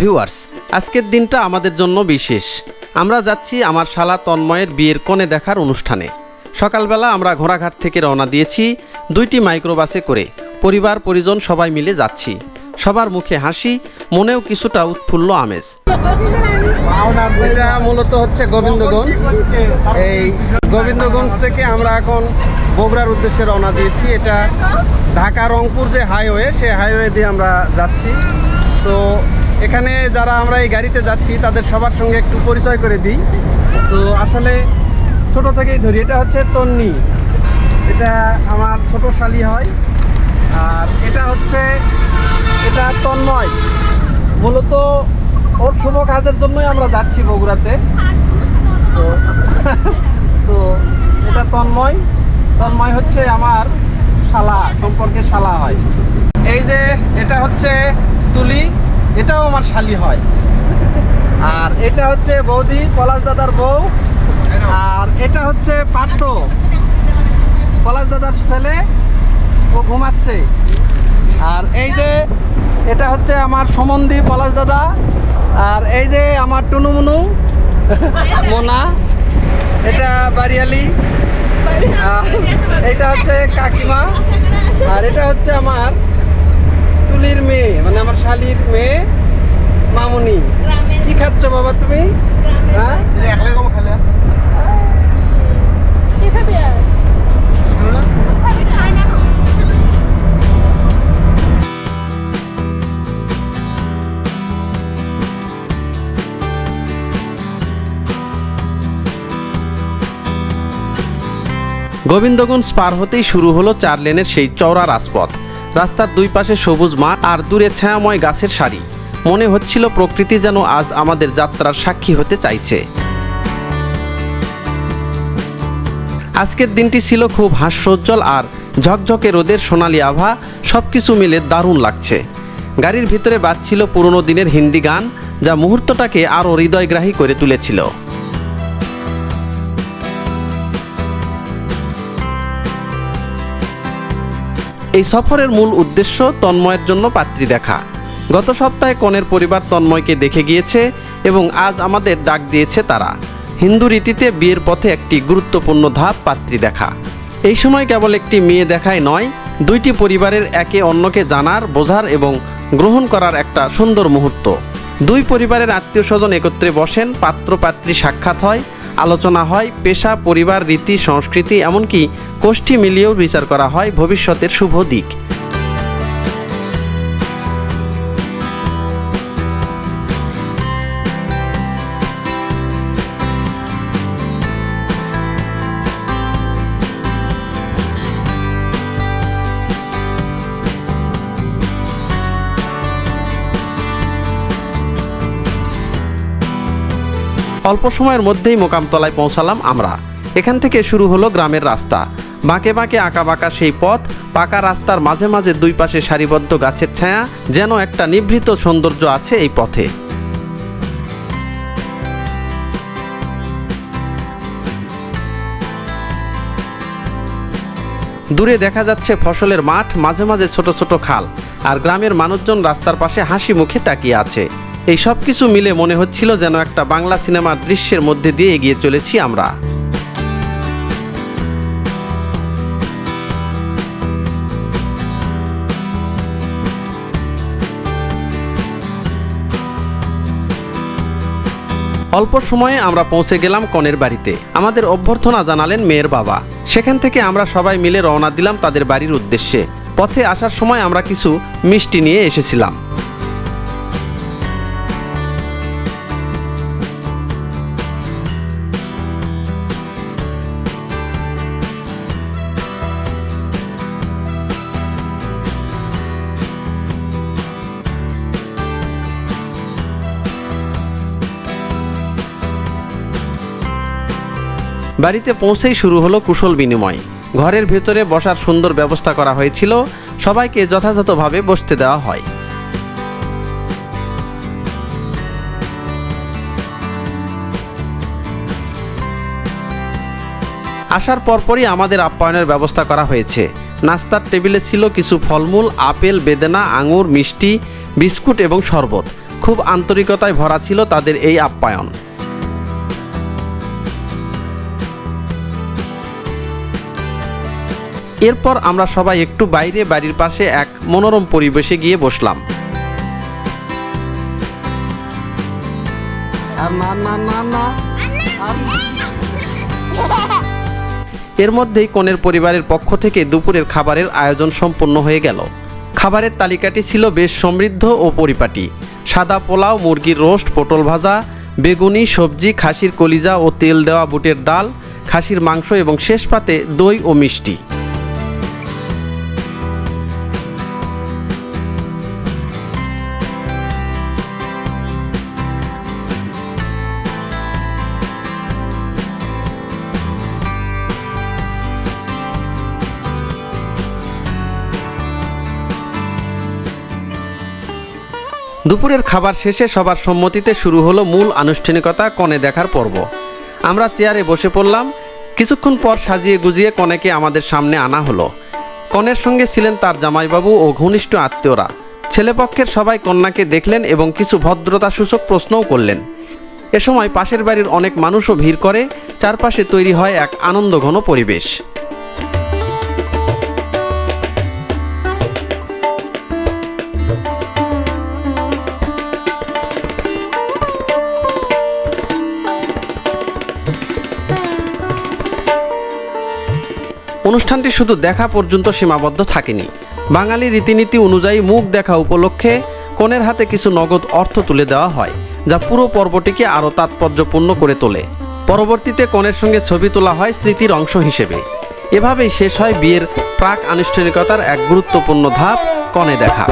Viewers, আজকের দিনটা আমাদের জন্য বিশেষ। আমরা যাচ্ছি আমার শালা তন্ময়ের বিয়ের কোণে দেখার অনুষ্ঠানে। সকালবেলা আমরা ঘোড়াঘাট থেকে রওনা দিয়েছি দুইটি মাইক্রোবাসে করে। পরিবার, পরিজন সবাই মিলে যাচ্ছি। সবার মুখে হাসি, মনেও কিছুটা উৎফুল্ল আমেজ। মূলত হচ্ছে গোবিন্দগঞ্জ। এই গোবিন্দগঞ্জ থেকে আমরা এখন বগুড়ার উদ্দেশ্যে রওনা দিয়েছি। এটা ঢাকা রংপুর যে হাইওয়ে সে হাইওয়ে দিয়ে আমরা যাচ্ছি। তো এখানে যারা আমরা এই গাড়িতে যাচ্ছি, তাদের সবার সঙ্গে একটু পরিচয় করে দিই। তো আসলে ছোট থেকেই ধরি, এটা হচ্ছে তন্নি। এটা আমার ছোট শালি হয়। আর এটা হচ্ছে, এটা তন্ময়। মূলত ওর শুভ কাজের জন্যই আমরা যাচ্ছি বগুড়াতে। তো তো এটা তন্ময়। তন্ময় হচ্ছে আমার শালা, সম্পর্কে শালা হয়। এই যে, এটা হচ্ছে তুলি। এটাও আমার শালি হয়। আর এটা হচ্ছে বৌদি পলাশ দাদার বউ। আর এটা হচ্ছে পাত্র পলাশ দাদার ছেলে ও ঘুমাচ্ছে। আর এই যে এটা হচ্ছে আমার সমন্ধি পলাশ দাদা। আর এই যে আমার টুনুমুনু মোনা। এটা বাড়িয়ালি। এটা হচ্ছে কাকিমা। আর এটা হচ্ছে আমার তুলির মেয়ে মানে আমার শালির মেয়ে মামুনি। কি খাচ্ছ বাবা তুমি? হ্যাঁ? গোবিন্দগঞ্জ পার হতেই শুরু হলো চার লেনের সেই চওড়া রাজপথ। রাস্তার দুই পাশে সবুজ মাঠ আর দূরে ছায়াময় গাছের সারি। মনে হচ্ছিল প্রকৃতি যেন আজ আমাদের যাত্রার সাক্ষী হতে চাইছে। আজকের দিনটি ছিল খুব হাস্যোজ্জ্বল আর ঝকঝকে রোদের সোনালি আভা সব কিছু মিলে দারুণ লাগছে। গাড়ির ভিতরে বাজছিল পুরনো দিনের হিন্দি গান, যা মুহূর্তটাকে আরও হৃদয়গ্রাহী করে তুলেছিল। এই সফরের মূল উদ্দেশ্য তন্ময়ের জন্য পাত্রী দেখা। গত সপ্তাহে কনের পরিবার তন্ময়কে দেখে গিয়েছে এবং আজ আমাদের ডাক দিয়েছে তারা। হিন্দু রীতিতে বিয়ের পথে একটি গুরুত্বপূর্ণ ধাপ পাত্রী দেখা। এই সময় কেবল একটি মেয়ে দেখায় নয়, দুইটি পরিবারের একে অন্যকে জানার, বোঝার এবং গ্রহণ করার একটা সুন্দর মুহূর্ত। দুই পরিবারের আত্মীয় স্বজন একত্রে বসেন পাত্র পাত্রী সাক্ষাৎ হয় আলোচনা হয়, পেশা, পরিবার, রীতি, সংস্কৃতি, এমনকি কোষ্ঠী মিলিয়েও বিচার করা হয় ভবিষ্যতের শুভ দিক। অল্প সময়ের মধ্যেই মোকামতলায় পৌঁছালাম আমরা। এখান থেকে শুরু হলো গ্রামের রাস্তা। বাঁকে বাঁকে আঁকা বাঁকা সেই পথ, পাকা রাস্তার মাঝে মাঝে দুই পাশে সারিবদ্ধ গাছের ছায়া যেন একটা নিভৃত সৌন্দর্য আছে এই পথে। দূরে দেখা যাচ্ছে ফসলের মাঠ, মাঝে মাঝে ছোট ছোট খাল, আর গ্রামের মানুষজন রাস্তার পাশে হাসি মুখে তাকিয়ে আছে। এই সব কিছু মিলে মনে হচ্ছিল যেন একটা বাংলা সিনেমার দৃশ্যের মধ্যে দিয়ে এগিয়ে চলেছি আমরা। অল্প সময়ে আমরা পৌঁছে গেলাম কনের বাড়িতে। আমাদের অভ্যর্থনা জানালেন মেয়ের বাবা। সেখান থেকে আমরা সবাই মিলে রওনা দিলাম তাদের বাড়ির উদ্দেশ্যে। পথে আসার সময় আমরা কিছু মিষ্টি নিয়ে এসেছিলাম। বাড়িতে পৌঁছেই শুরু হলো কুশল বিনিময়। ঘরের ভেতরে বসার সুন্দর ব্যবস্থা করা হয়েছিল, সবাইকে যথাযথভাবে বসতে দেওয়া হয়। আসার পরপরই আমাদের আপ্যায়নের ব্যবস্থা করা হয়েছে। নাস্তার টেবিলে ছিল কিছু ফলমূল, আপেল, বেদেনা, আঙুর, মিষ্টি, বিস্কুট এবং শরবত। খুব আন্তরিকতায় ভরা ছিল তাদের এই আপ্যায়ন। এরপর আমরা সবাই একটু বাইরে বাড়ির পাশে এক মনোরম পরিবেশে গিয়ে বসলাম। এর মধ্যেই কনের পরিবারের পক্ষ থেকে দুপুরের খাবারের আয়োজন সম্পন্ন হয়ে গেল। খাবারের তালিকাটি ছিল বেশ সমৃদ্ধ ও পরিপাটি। সাদা পোলাও, মুরগির রোস্ট, পটল ভাজা, বেগুনি, সবজি, খাসির কলিজা ও তেল দেওয়া বুটের ডাল, খাসির মাংস এবং শেষ পাতে দই ও মিষ্টি। দুপুরের খাবার শেষে সবার সম্মতিতে শুরু হলো মূল আনুষ্ঠানিকতা কনে দেখার পর্ব। আমরা চেয়ারে বসে পড়লাম। কিছুক্ষণ পর সাজিয়ে গুজিয়ে কনেকে আমাদের সামনে আনা হলো। কনের সঙ্গে ছিলেন তার জামাইবাবু ও ঘনিষ্ঠ আত্মীয়রা। ছেলেপক্ষের সবাই কন্যাকে দেখলেন এবং কিছু ভদ্রতা সূচক প্রশ্নও করলেন। এ সময় পাশের বাড়ির অনেক মানুষও ভিড় করে। চারপাশে তৈরি হয় এক আনন্দঘন পরিবেশ। অনুষ্ঠানটি শুধু দেখা পর্যন্ত সীমাবদ্ধ থাকেনি। বাঙালি রীতিনীতি অনুযায়ী মুখ দেখা উপলক্ষে কনের হাতে কিছু নগদ অর্থ তুলে দেওয়া হয়, যা পুরো পর্বটিকে আরও তাৎপর্যপূর্ণ করে তোলে। পরবর্তীতে কনের সঙ্গে ছবি তোলা হয় স্মৃতির অংশ হিসেবে। এভাবেই শেষ হয় বিয়ের প্রাক আনুষ্ঠানিকতার এক গুরুত্বপূর্ণ ধাপ, কনে দেখা।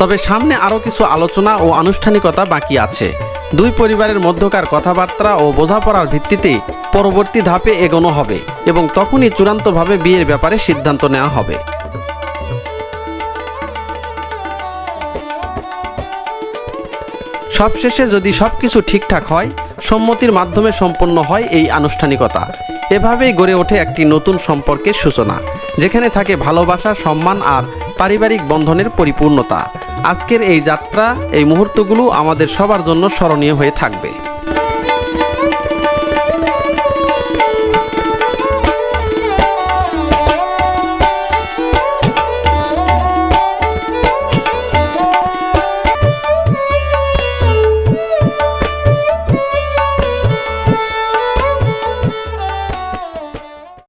তবে সামনে আরও কিছু আলোচনা ও আনুষ্ঠানিকতা বাকি আছে। দুই পরিবারের মধ্যকার কথাবার্তা ও বোঝাপড়ার ভিত্তিতে পরবর্তী ধাপে এগোনো হবে এবং তখনই চূড়ান্তভাবে বিয়ের ব্যাপারে সিদ্ধান্ত নেওয়া হবে। সবশেষে যদি সবকিছু ঠিকঠাক হয়, সম্মতির মাধ্যমে সম্পন্ন হয় এই আনুষ্ঠানিকতা। এভাবেই গড়ে ওঠে একটি নতুন সম্পর্কের সূচনা, যেখানে থাকে ভালোবাসা, সম্মান আর পারিবারিক বন্ধনের পরিপূর্ণতা। আজকের এই যাত্রা এই মুহূর্তগুলো আমাদের সবার জন্য স্মরণীয় হয়ে থাকবে।